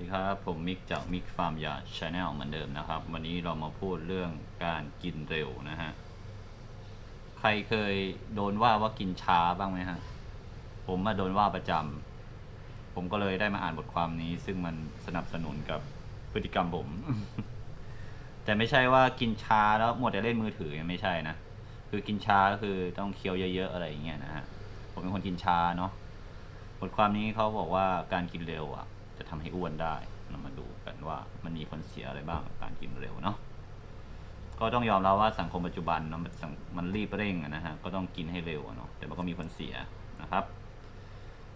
ดีครับ ผมมิกจากมิกฟาร์มยาชาแนลเหมือนเดิมนะครับ วันนี้เรามาพูดเรื่องการกินเร็วนะฮะ ใครเคยโดนว่าว่ากินช้าบ้างไหมฮะ ผมมาโดนว่าประจำ ผมก็เลยได้มาอ่านบทความนี้ ซึ่งมันสนับสนุนกับพฤติกรรมผม แต่ไม่ใช่ว่ากินช้าแล้วหมดแต่เล่นมือถือยังไม่ใช่นะ คือกินช้าก็คือต้องเคี้ยวเยอะๆอะไรอย่างเงี้ยนะฮะ ผมเป็นคนกินช้าเนาะ บทความนี้เขาบอกว่าการกินเร็วอะ จะทำให้อ้วนได้เรามาดูกันว่ามันมีผลเสียอะไรบ้างกับการกินเร็วเนาะก็ต้องยอมรับว่าสังคมปัจจุบันเนาะมันสังมันรีบเร่งนะฮะก็ต้องกินให้เร็วเนาะแต่มันก็มีผลเสียนะครับ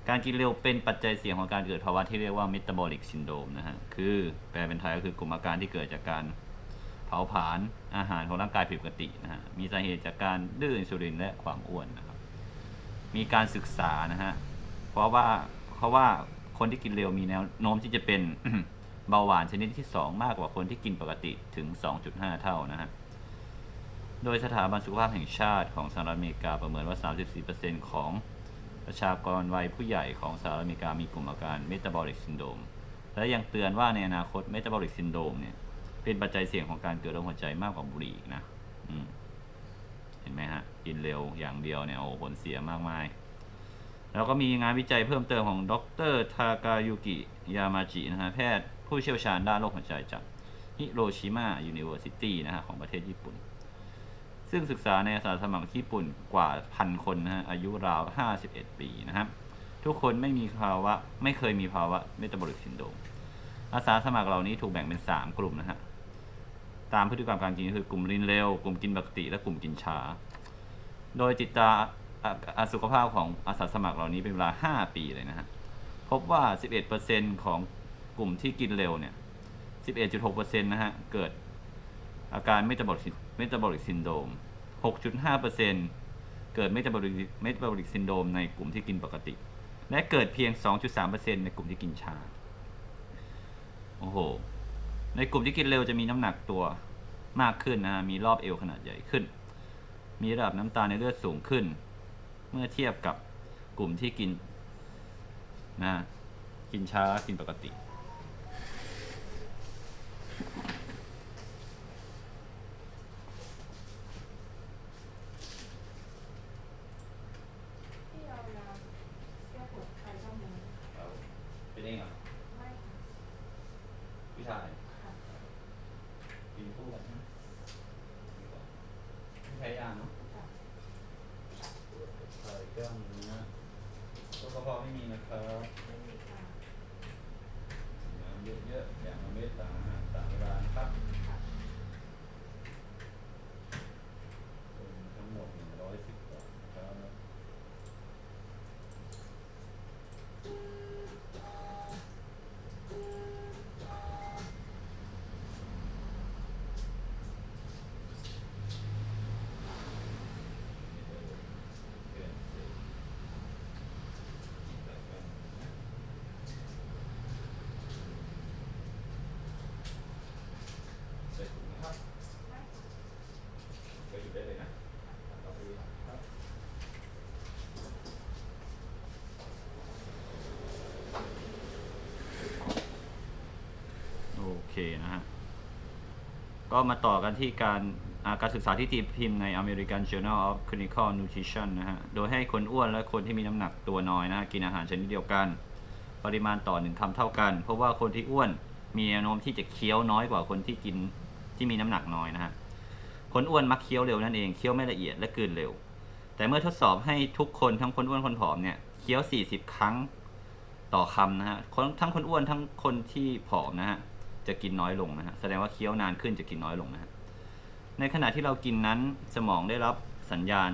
การกินเร็วเป็นปัจจัยเสี่ยงของการเกิดภาวะที่เรียกว่า metabolic syndrome นะฮะคือแปลเป็นไทยก็คือกลุ่มอาการที่เกิดจากการเผาผลาญอาหารของร่างกายผิดปกตินะฮะมีสาเหตุจากการดื้ออินซูลินและความอ้วนนะครับมีการศึกษานะฮะเพราะว่าเพราะว่า คนที่กินเร็วมีแนวโน้มที่จะเป็นเบาหวานชนิดที่ 2 มากกว่าคนที่กินปกติถึง 2.5 เท่านะฮะ โดยสถาบันสุขภาพแห่งชาติของสหรัฐอเมริกาประเมินว่า 34%ของประชากรวัยผู้ใหญ่ของสหรัฐอเมริกามีกลุ่มอาการเมตาบอลิกซินโดมและยังเตือนว่าในอนาคตเมตาบอลิกซินโดมเนี่ยเป็นปัจจัยเสี่ยงของการเกิดโรคหัวใจมากกว่าบุหรี่นะเห็นไหมฮะ กินเร็วอย่างเดียวเนี่ยโอ้ผลเสียมากมาย แล้วก็มีงานวิจัยเพิ่มเติมของดรทากายุกิยามาจินะฮะแพทย์ผู้เชี่ยวชาญด้านโรคหัวใจจากฮิโรชิมายูนิเวอร์ซิตี้นะฮะของประเทศญี่ปุ่น ซึ่งศึกษาในอาสาสมัครญี่ปุ่นกว่าพันคนนะฮะอายุราว 51 ปีนะครับ ทุกคนไม่มีภาวะไม่เคยมีภาวะเมตาบอลิกซินโดมอาสาสมัครเหล่านี้ถูกแบ่งเป็น 3 กลุ่มนะฮะตามพฤติกรรมการกินคือกลุ่มรินเร็ว กลุ่มกินปกติ และกลุ่มกินช้า โดยจิตตา สุขภาพของอาสาสมัครเหล่านี้เป็นเวลา 5 ปีเลยนะฮะ พบว่า 11%ของกลุ่มที่กินเร็วเนี่ย 11.6%นะฮะ เกิดอาการเมตาบอลิกเมตาบอลิกซินโดรม6.5%เกิดเมตาบอลิกเมตาบอลิกซินโดรมในกลุ่มที่กินปกติ และเกิดเพียง 2.3%ในกลุ่มที่กินชา โอ้โห ในกลุ่มที่กินเร็วจะมีน้ำหนักตัวมากขึ้นนะ มีรอบเอวขนาดใหญ่ขึ้น มีระดับน้ำตาลในเลือดสูงขึ้น เมื่อเทียบกับกลุ่มที่กินนะกินช้ากินปกติ ที่เรายาแก้ปวดไข้ช่องมือ เป็นเองเหรอ ไม่ค่ะ ผู้ชาย ค่ะ กินคู่กันนะใช้ยาเนาะ ค่ะ ใส่เครื่องเนื้อตัวกระเพาะ ไม่มีนะครับน้ำเยอะๆอย่างเมตตานะครับ ค่ะ ทั้งหมดหนึ่งร้อยสิบกว่านะครับ ใส่ถุงนะครับ ไม่ค่ะ ก็หยุดได้เลยนะต่อไปครับโอ เคนะฮะ ก็มาต่อกันที่การการศึกษาที่ตีพิมพ์ใน American Journal of Clinical Nutrition นะฮะ โดยให้คนอ้วนและคนที่มีน้ำหนักตัวน้อยนะฮะ กินอาหารชนิดเดียวกัน ปริมาณต่อหนึ่งคำเท่ากัน เพราะว่าคนที่อ้วนมีแนวโน้มที่จะเคี้ยวน้อยกว่าคนที่กินที่มีน้ำหนักน้อยนะฮะ คนอ้วนมักเคี้ยวเร็วนั่นเอง เคี้ยวไม่ละเอียดและกลืนเร็ว แต่เมื่อทดสอบให้ทุกคนทั้งคนอ้วนคนผอมเนี่ยเคี้ยว 40 ครั้งต่อคำนะฮะทั้งคนอ้วนทั้งคนที่ผอมนะฮะ จะกินน้อยลงนะฮะแสดงว่าเคี้ยวนานขึ้นจะกินน้อยลงนะฮะในขณะที่เรากินนั้นสมองได้รับสัญญาณ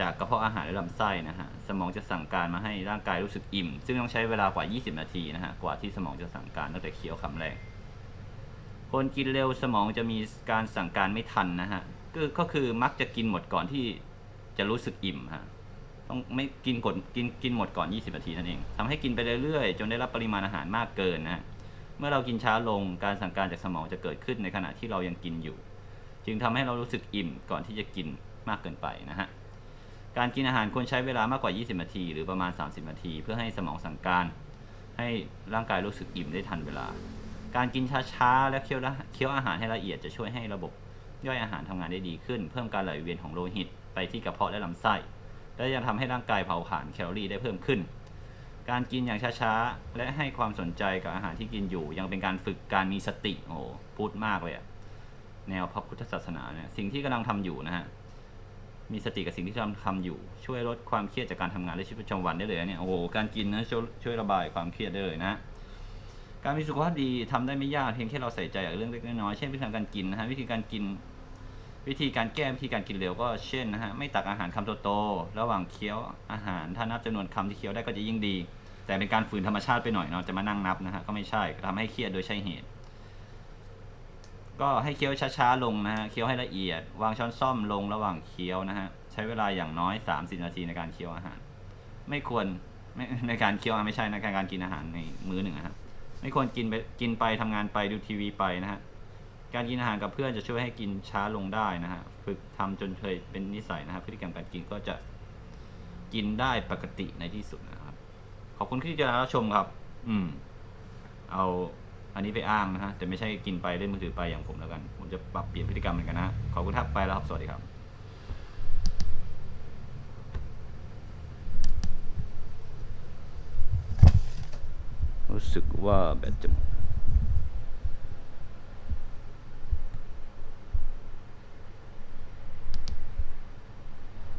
จากกระเพาะอาหารและลำไส้นะฮะสมองจะสั่งการมาให้ร่างกายรู้สึกอิ่ม ซึ่งต้องใช้เวลากว่า 20 นาทีนะฮะกว่าที่สมองจะสั่งการตั้งแต่เคี้ยวคำแรกคนกินเร็วสมองจะมีการสั่งการไม่ทันนะฮะก็คือมักจะกินหมดก่อนที่จะรู้สึกอิ่มฮะต้องไม่กินกดกินกินหมดก่อน 20 นาทีนั่นเองทำให้กินไปเรื่อยๆ จนได้รับปริมาณอาหารมากเกินนะฮะ เมื่อเรากินช้าลงการสั่งการจากสมองจะเกิดขึ้นในขณะที่เรายังกินอยู่ จึงทำให้เรารู้สึกอิ่มก่อนที่จะกินมากเกินไปนะฮะการกินอาหารควรใช้เวลามากกว่า 20 นาที หรือประมาณ 30 นาที เพื่อให้สมองสั่งการ ให้ร่างกายรู้สึกอิ่มได้ทันเวลา การกินช้าๆและเคี้ยวเคี้ยวอาหารให้ละเอียดจะช่วยให้ระบบย่อยอาหารทำงานได้ดีขึ้น เพิ่มการไหลเวียนของโลหิต ไปที่กระเพาะและลำไส้ และยังทำให้ร่างกายเผาผลาญแคลอรี่ได้เพิ่มขึ้น การกินอย่างช้าๆ และให้ความสนใจกับอาหารที่กินอยู่ ยังเป็นการฝึกการมีสติ โอ้โหพูดมากเลยอะแนวพระพุทธศาสนาเนี่ยสิ่งที่กำลังทำอยู่นะฮะมีสติกับสิ่งที่กำลังทำอยู่ ช่วยลดความเครียดจากการทำงานและชีวิตประจำวันได้เลยเนี่ยโอ้โหการกินนะช่วยช่วยระบายความเครียดได้เลยนะ การมีสุขภาพดีทำได้ไม่ยากเพียงแค่เราใส่ใจกับเรื่องเล็กน้อยเช่นวิธีการกินนะฮะวิธีการกิน วิธีการแก้วิธีการกินเร็วก็เช่นนะฮะไม่ตักอาหารคำโตๆระหว่างเคี้ยวอาหารถ้านับจำนวนคำที่เคี้ยวได้ก็จะยิ่งดี แต่เป็นการฝืนธรรมชาติไปหน่อยเนาะจะมานั่งนับนะฮะก็ไม่ใช่ทำให้เครียดโดยใช่เหตุ ก็ให้เคี้ยวช้าๆลงนะฮะเคี้ยวให้ละเอียด วางช้อนซ่อมลงระหว่างเคี้ยวนะฮะใช้เวลาอย่างน้อย 30 นาทีในการเคี้ยวอาหาร ไม่ควรไม่ในการเคี้ยวอาหารไม่ใช่ในการกินอาหารในมื้อหนึ่งนะฮะไม่ควรกินไปกินไปทำงานไปดูทีวีไปนะฮะ การกินอาหารกับเพื่อนจะช่วยให้กินช้าลงได้นะฮะฝึกทำจนเคยเป็นนิสัยนะฮะพฤติกรรมการกินก็จะกินได้ปกติในที่สุดนะครับ ขอบคุณที่จะรับชมครับ อืม เอาอันนี้ไปอ้างนะฮะแต่ไม่ใช่กินไปเล่นมือถือไปอย่างผมแล้วกัน ผมจะปรับเปลี่ยนพฤติกรรมเหมือนกันนะขอบคุณครับไปแล้วครับสวัสดีครับรู้สึกว่าแบตจะหมด